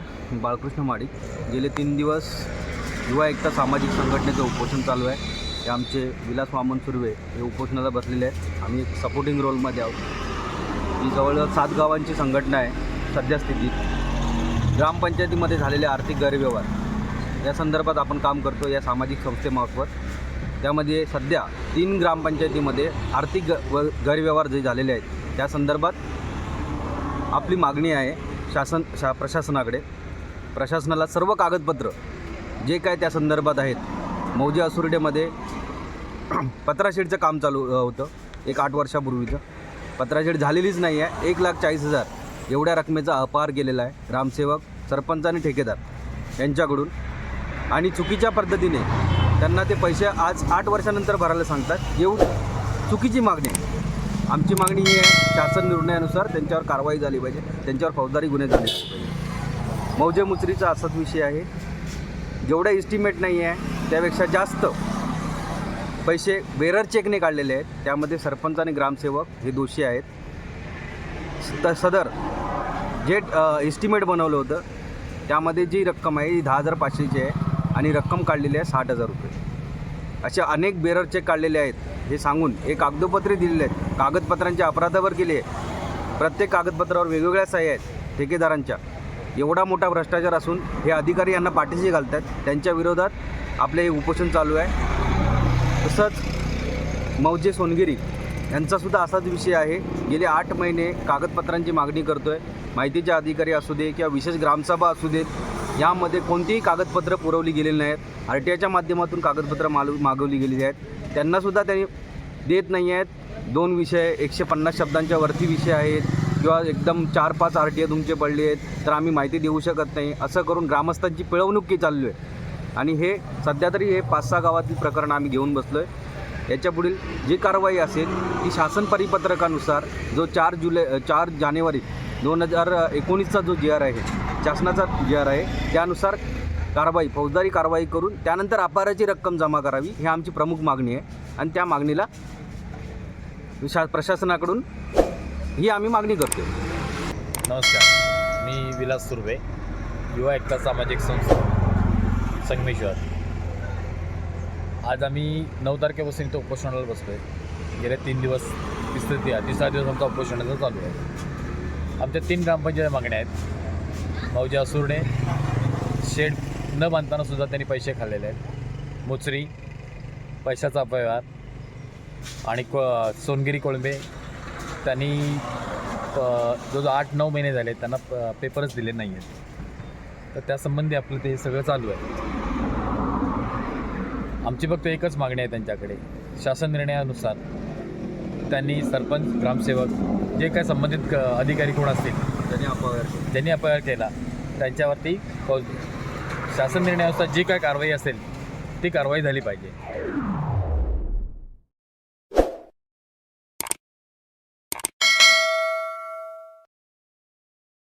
नमस्कार बाळकृष्ण माडिक. गेले तीन दिवस युवा एकता सामाजिक संघटनेचं उपोषण चालू आहे. हे आमचे विलास वामन सुर्वे हे उपोषणाला बसलेले आहेत. आम्ही एक सपोर्टिंग रोलमध्ये आहोत. ही जवळजवळ सात गावांची संघटना आहे सद्यस्थितीत ग्रामपंचायतीमध्ये झालेले आर्थिक गैरव्यवहार. या संदर्भात आपण काम करतो या सामाजिक संस्थेमार्फत. त्यामध्ये सध्या तीन ग्रामपंचायतीमध्ये आर्थिक ग व गैरव्यवहार जे झालेले आहेत त्या संदर्भात आपली मागणी आहे. शासन शा प्रशासनाकडे. प्रशासनाला सर्व कागदपत्र जे काय त्या संदर्भात आहेत मौजे असुर्डेमध्ये पत्राशेडचं काम चालू होतं एक आठ वर्षापूर्वीचं. पत्राशेड झालेलीच नाही आहे. एक लाख चाळीस हजार एवढ्या रकमेचा अपहार केलेला आहे ग्रामसेवक सरपंच आणि ठेकेदार यांच्याकडून. आणि चुकीच्या पद्धतीने त्यांना ते पैसे आज आठ वर्षानंतर भरायला सांगतात. येऊन चुकीची मागणी आमची मागणी ही आहे शासन निर्णयानुसार त्यांच्यावर कारवाई झाली पाहिजे त्यांच्यावर फौजदारी गुन्हे झाले पाहिजे. मौजे मुचरीचा असाच विषय आहे. जेवढा इस्टिमेट नाही आहे त्यापेक्षा जास्त पैसे बेरर चेकने काढलेले आहेत. त्यामध्ये सरपंच आणि ग्रामसेवक हे दोषी आहेत. तर सदर जे इस्टिमेट बनवलं होतं त्यामध्ये जी रक्कम आहे ही दहा हजार पाचशेची आहे आणि रक्कम काढलेली आहे साठ हजार रुपये. असे अनेक बेरर चेक काढलेले आहेत. हे सांगून हे कागदोपत्रे दिलेले आहेत. कागदपत्रांच्या अपराधावर केले आहे प्रत्येक कागदपत्रावर वेगवेगळ्या सह्या आहेत ठेकेदारांच्या. एवढा मोठा भ्रष्टाचार असून हे अधिकारी यांना पाठीशी घालतात त्यांच्या विरोधात आपले हे उपोषण चालू आहे. तसंच मौजे सोनगिरी यांचासुद्धा असाच विषय आहे. गेले आठ महिने कागदपत्रांची मागणी करतो आहे माहितीचे अधिकारी असू दे किंवा विशेष ग्रामसभा असू देत यामध्ये कोणतीही कागदपत्रं पुरवली गेलेली नाहीत. आर टी आयच्या माध्यमातून कागदपत्रं मालू मागवली गेलेली आहेत. त्यांनासुद्धा त्यांनी देत नाही आहेत. दोन विषय एकशे पन्नास शब्दांच्या वरती विषय आहेत. किंवा एकदम चार पाच आर टी आय तुमचे पडले आहेत तर आम्ही माहिती देऊ शकत नाही. असं करून ग्रामस्थांची पिळवणुकी चालली आहे. आणि हे सध्या तरी हे पाच सहा गावातील प्रकरण आम्ही घेऊन बसलो आहे याच्या पुढील जी कारवाई असेल ती शासन परिपत्रकानुसार जो चार जुलै चार जानेवारी दोन हजार एकोणीसचा जो जी आर आहे शासनाचा जी आर आहे त्यानुसार कारवाई फौजदारी कारवाई करून त्यानंतर अपाराची रक्कम जमा करावी ही आमची प्रमुख मागणी आहे. आणि त्या मागणीला शा प्रशासनाकडून ही आम्ही मागणी करतो नमस्कार. मी विलास सुर्वे युवा एकता सामाजिक संस्था संगमेश्वर. आज आम्ही नऊ तारखेपासून इथं उपोषणाला बसतो आहे गेले तीन दिवस तिसरे तिसरा दिवस आमचा उपोषणाचा चालू आहे. आमच्या तीन ग्रामपंचायत मागण्या आहेत. मौजे असुरणे शेड न बांधताना सुद्धा त्यांनी पैसे खाल्लेले आहेत. मुचरी पैशाचा अपव्यवहार आणि को सोनगिरी कोळंबे त्यांनी जो जो आठ नऊ महिने झाले त्यांना प- पेपरच दिले नाही आहेत तर त्यासंबंधी आपलं ते सगळं चालू आहे. आमची फक्त एकच मागणी आहे त्यांच्याकडे. शासन निर्णयानुसार त्यांनी सरपंच ग्रामसेवक जे काय संबंधित अधिकारी कोण असतील त्यांनी अपहार. ज्यांनी अपहार केला. त्यांच्यावरती शासन निर्णयानुसार जी काय कारवाई असेल ती कारवाई झाली पाहिजे.